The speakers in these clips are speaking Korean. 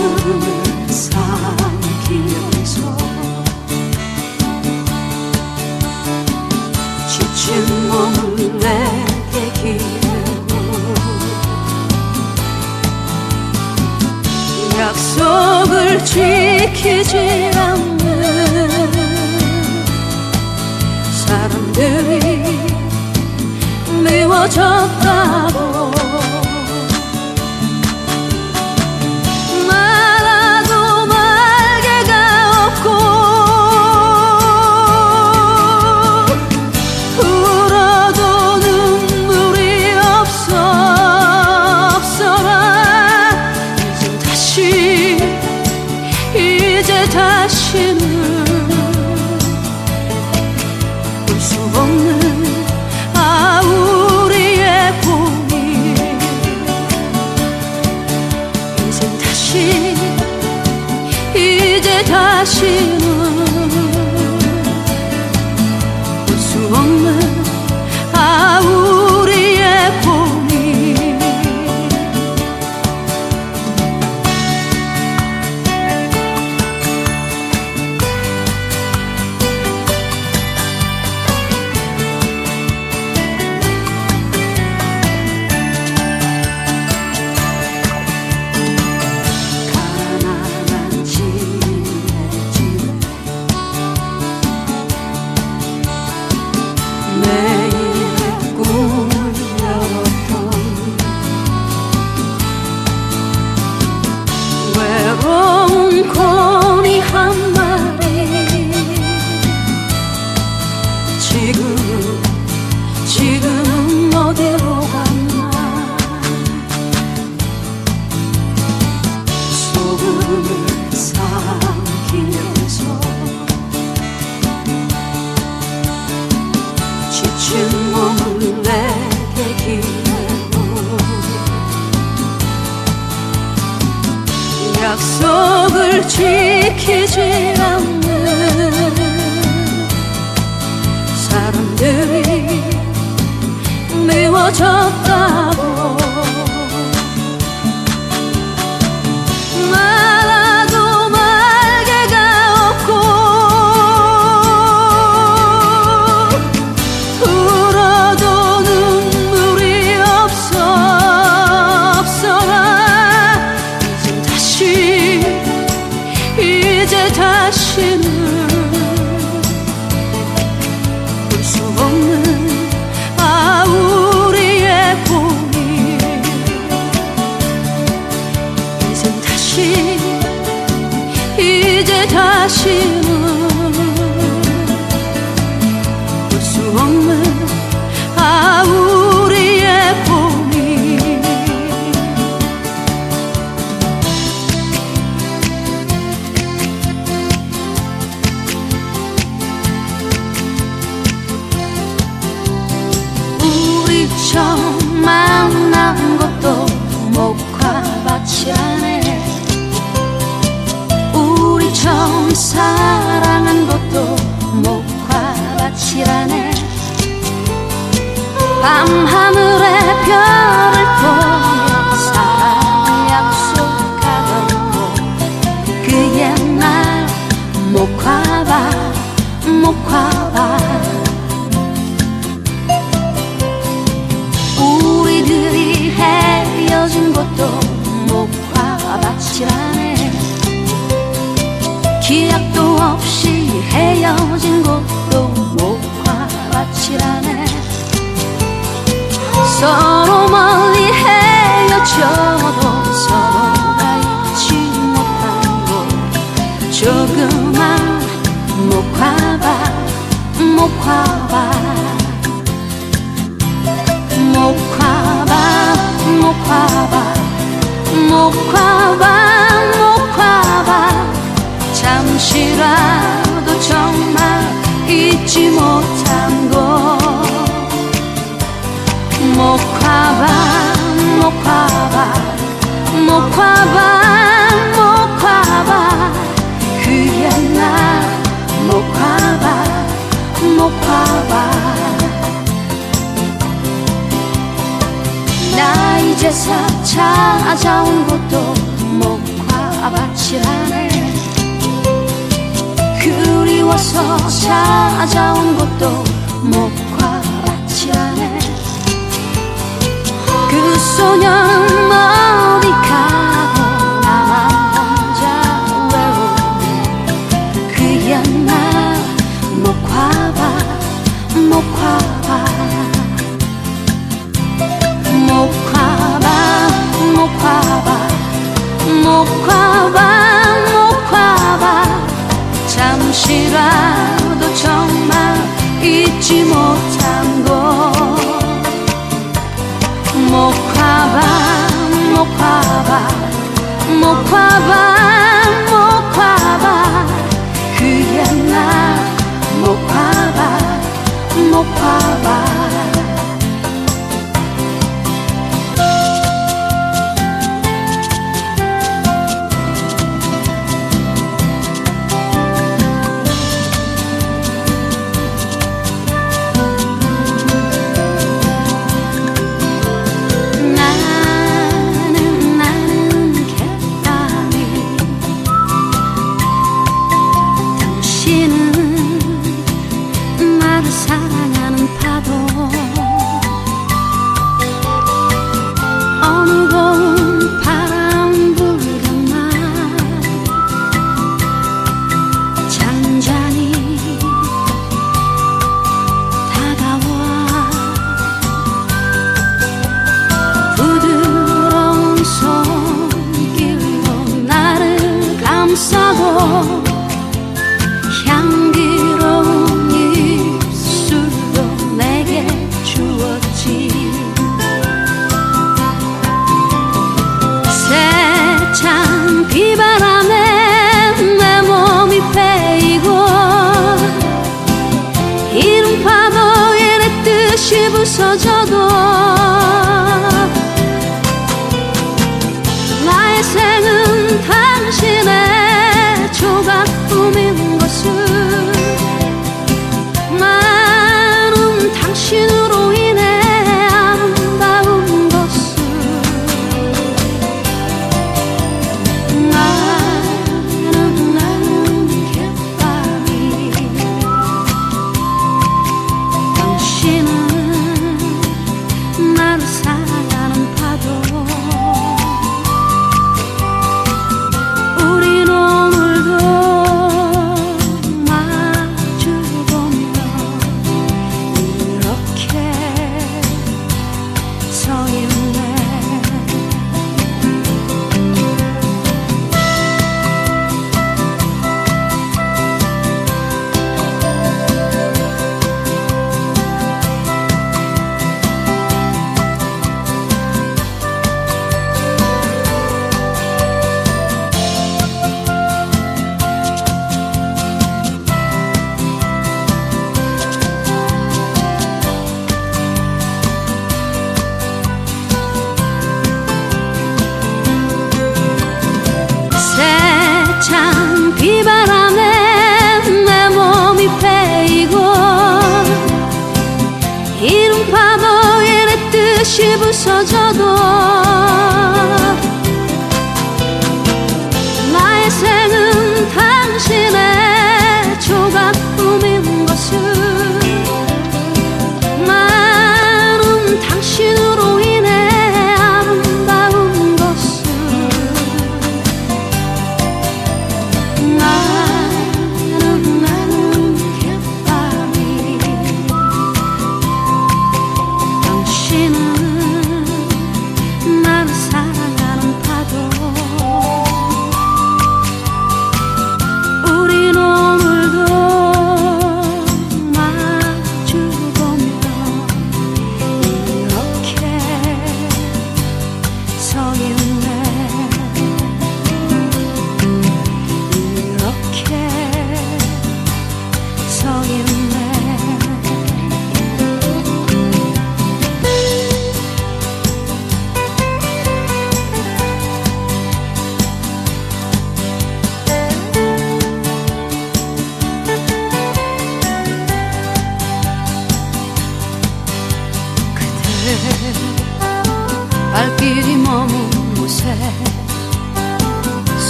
깊은 산길에서 지친 몸 내게 기대고 약속을 지키지 않는 사람들이 미워졌다고 이제 다시는 볼 수 없는 미워졌다고. 말하고 말개가 없고 울어도 눈물이 없어 없어라. 이젠 다시 이제 다시는 목화밭이라네. 밤하늘에 별을 보며 사랑 약속하던 곳 그 옛날 목화밭 목화밭 우리들이 헤어진 것도 목화밭이라네. 기약도 없이 헤어진 목화밭이라네 서로 멀리 헤어져도 서로가 잊지 곳 조그만 목화밭 목화밭 목화밭 목화밭 목화밭 목화밭 잠시라도 정말 잊지 못한 곳 목화밭 목화밭 목화밭 목화밭 그 옛날 목화밭 목화밭 나 이제서 찾아온 곳도 목화밭이라네. 그리워서 찾아온 곳도 목화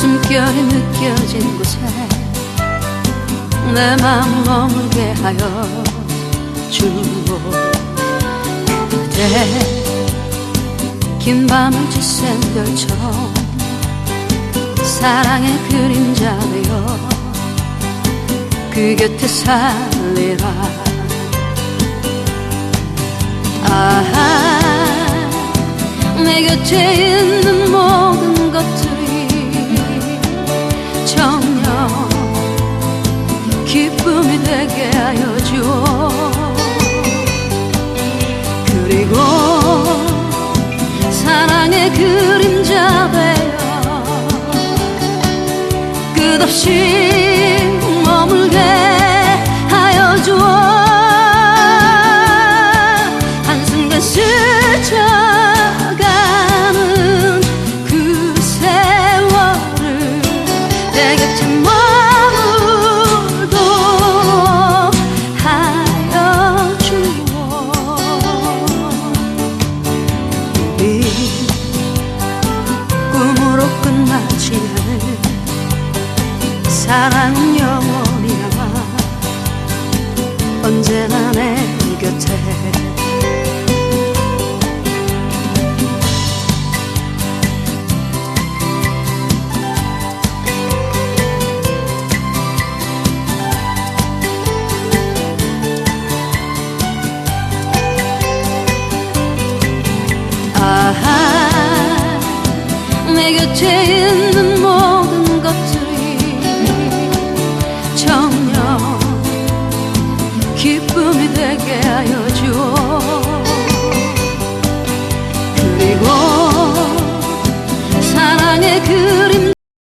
숨결이 느껴진 곳에 내 맘 머물게 하여 주고 그대 긴 밤을 지샌 별처럼 사랑의 그림자 되어 그 곁에 살리라. 아내 곁에 있는 끝없이 사랑 영혼이야 언제나 내 곁에. 아하 내 곁에